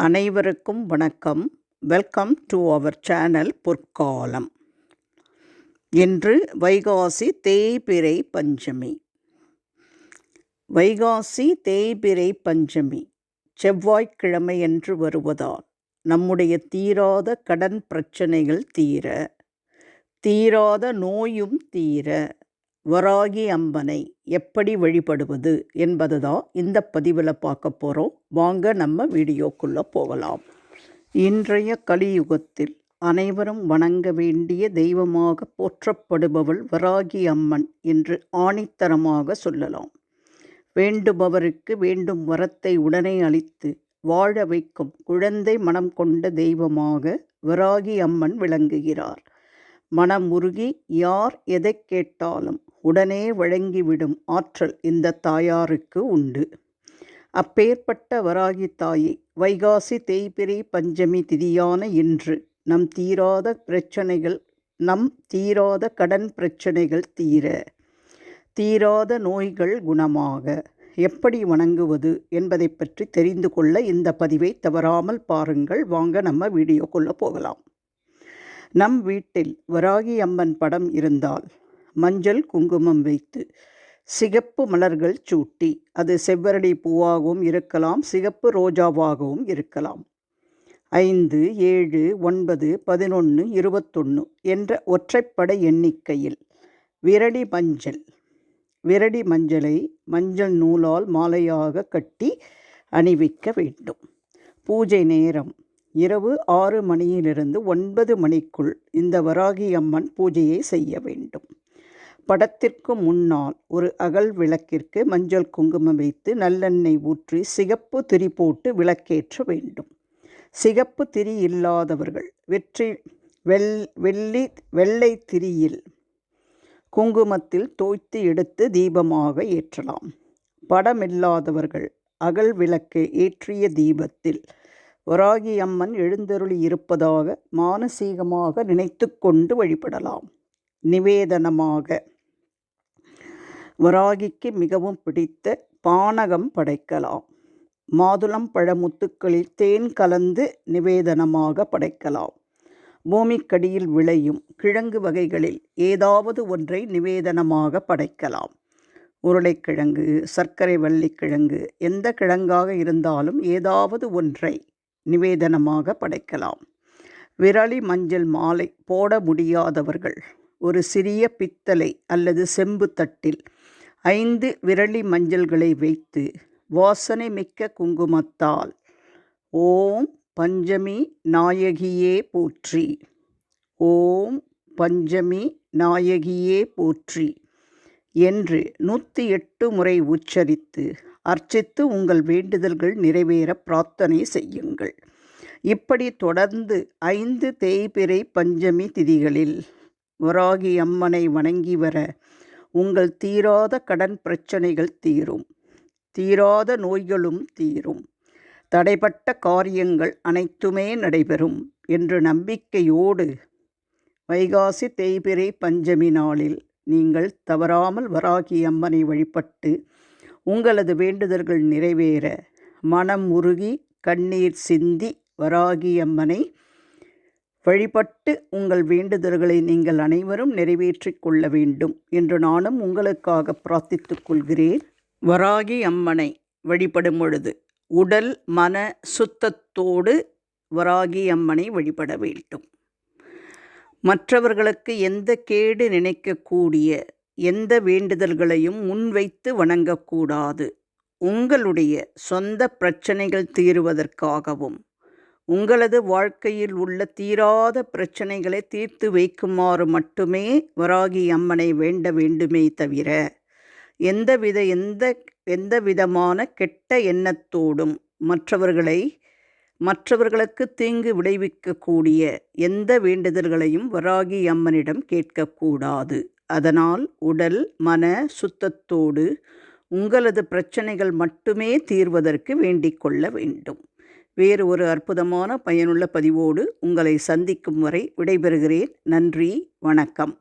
அனைவருக்கும் வணக்கம். Welcome to our channel பொற்காலம் இன்று வைகாசி தேய்பிறை பஞ்சமி. வைகாசி தேய்பிறை பஞ்சமி செவ்வாய்க்கிழமை என்று வருவதால் நம்முடைய தீராத கடன் பிரச்சனைகள் தீர தீராத நோயும் தீர வராகி அம்மனை எப்படி வழிபடுவது என்பது தான் இந்த பதிவில் பார்க்க போகிறோம் வாங்க நம்ம வீடியோக்குள்ளே போகலாம். இன்றைய கலியுகத்தில் அனைவரும் வணங்க வேண்டிய தெய்வமாக போற்றப்படுபவள் வராகி அம்மன் என்று ஆணித்தரமாக சொல்லலாம். வேண்டுபவருக்கு வேண்டும் வரத்தை உடனே அளித்து வாழ வைக்கும் குழந்தை மனம் கொண்ட தெய்வமாக வராகி அம்மன் விளங்குகிறார். மனமுருகி யார் எதை கேட்டாலும் உடனே வழங்கிவிடும் ஆற்றல் இந்த தாயாருக்கு உண்டு. அப்பேற்பட்ட வராகி தாயை வைகாசி தேய்பிரை பஞ்சமி திதியான இன்று நம் தீராத பிரச்சனைகள் நம் தீராத கடன் பிரச்சனைகள் தீர தீராத நோய்கள் குணமாக எப்படி வணங்குவது என்பதை பற்றி தெரிந்து கொள்ள இந்த பதிவை தவறாமல் பாருங்கள். வாங்க நம்ம வீடியோக்குள்ளே போகலாம். நம் வீட்டில் வராகி அம்மன் படம் இருந்தால் மஞ்சள் குங்குமம் வைத்து சிகப்பு மலர்கள் சூட்டி அது செவ்வரடி பூவாகவும் இருக்கலாம் சிகப்பு ரோஜாவாகவும் இருக்கலாம். ஐந்து ஏழு ஒன்பது பதினொன்று இருபத்தொன்று என்ற ஒற்றைப்படை எண்ணிக்கையில் விரடி மஞ்சள். விரடி மஞ்சளை மஞ்சள் நூலால் மாலையாக கட்டி அணிவிக்க வேண்டும். பூஜை நேரம். இரவு ஆறு மணியிலிருந்து ஒன்பது மணிக்குள் இந்த வராகி அம்மன் பூஜையை செய்ய வேண்டும். படத்திற்கு முன்னால் ஒரு அகல் விளக்கிற்கு மஞ்சள் குங்குமம் வைத்து நல்லெண்ணெய் ஊற்றி சிகப்பு திரி போட்டு விளக்கேற்ற வேண்டும். சிகப்பு திரி இல்லாதவர்கள் வெற்றி வெள் வெள்ளி வெள்ளை திரியில் குங்குமத்தில் தோய்த்து எடுத்து தீபமாக ஏற்றலாம். படமில்லாதவர்கள் அகல் விளக்கை ஏற்றிய தீபத்தில் வராகி அம்மன் எழுந்தருளி இருப்பதாக மானசீகமாக நினைத்து கொண்டு வழிபடலாம். நிவேதனமாக. வராகிக்கு மிகவும் பிடித்த பானகம் படைக்கலாம். மாதுளம் பழமுத்துக்களில் தேன் கலந்து நிவேதனமாக படைக்கலாம். பூமிக்கடியில் விளையும் கிழங்கு வகைகளில் ஏதாவது ஒன்றை நிவேதனமாக படைக்கலாம். உருளைக்கிழங்கு சர்க்கரை வள்ளிக்கிழங்கு எந்த கிழங்காக இருந்தாலும் ஏதாவது ஒன்றை நிவேதனமாக படைக்கலாம். விரலி மஞ்சள் மாலை போட முடியாதவர்கள். ஒரு சிறிய பித்தளை அல்லது செம்பு தட்டில் ஐந்து விரலி மஞ்சள்களை வைத்து வாசனை மிக்க குங்குமத்தால் ஓம் பஞ்சமி நாயகியே போற்றி. ஓம் பஞ்சமி நாயகியே போற்றி என்று நூற்றி எட்டு முறை உச்சரித்து அர்ச்சித்து உங்கள் வேண்டுதல்கள் நிறைவேற பிரார்த்தனை செய்யுங்கள். இப்படி தொடர்ந்து ஐந்து தேய்பிறை பஞ்சமி திதிகளில் வராகி அம்மனை வணங்கி வர உங்கள் தீராத கடன் பிரச்சனைகள் தீரும். தீராத நோய்களும் தீரும். தடைப்பட்ட காரியங்கள் அனைத்துமே நடைபெறும் என்று நம்பிக்கையோடு வைகாசி தேய்பிரை பஞ்சமி நாளில் நீங்கள் தவறாமல் வராகி அம்மனை வழிபட்டு உங்களது வேண்டுதல்கள் நிறைவேற மனம் உருகி கண்ணீர் சிந்தி வராகி அம்மனை வழிபட்டு உங்கள் வேண்டுதல்களை நீங்கள் அனைவரும் நிறைவேற்றிக் கொள்ள வேண்டும் என்று நானும் உங்களுக்காக பிரார்த்தித்துக் கொள்கிறேன். வராகி அம்மனை வழிபடும் பொழுது உடல் மன சுத்தத்தோடு வராகி அம்மனை வழிபட வேண்டும். மற்றவர்களுக்கு எந்த கேடு நினைக்கக்கூடிய எந்த வேண்டுதல்களையும் முன்வைத்து வணங்கக்கூடாது. உங்களுடைய சொந்த பிரச்சனைகள் தீருவதற்காகவும் உங்களது வாழ்க்கையில் உள்ள தீராத பிரச்சனைகளை தீர்த்து வைக்குமாறு மட்டுமே வராகி அம்மனை வேண்ட வேண்டுமே தவிர எந்தவித எந்த எந்த விதமான கெட்ட எண்ணத்தோடும் மற்றவர்களை மற்றவர்களுக்கு தீங்கு விளைவிக்கக்கூடிய எந்த வேண்டுதல்களையும் வராகி அம்மனிடம் கேட்கக்கூடாது. அதனால் உடல் மன சுத்தத்தோடு உங்களது பிரச்சனைகள் மட்டுமே தீர்வதற்கு வேண்டிக் கொள்ள வேண்டும். வேறு ஒரு அற்புதமான பயனுள்ள பதிவோடு உங்களை சந்திக்கும் வரை விடைபெறுகிறேன். நன்றி வணக்கம்.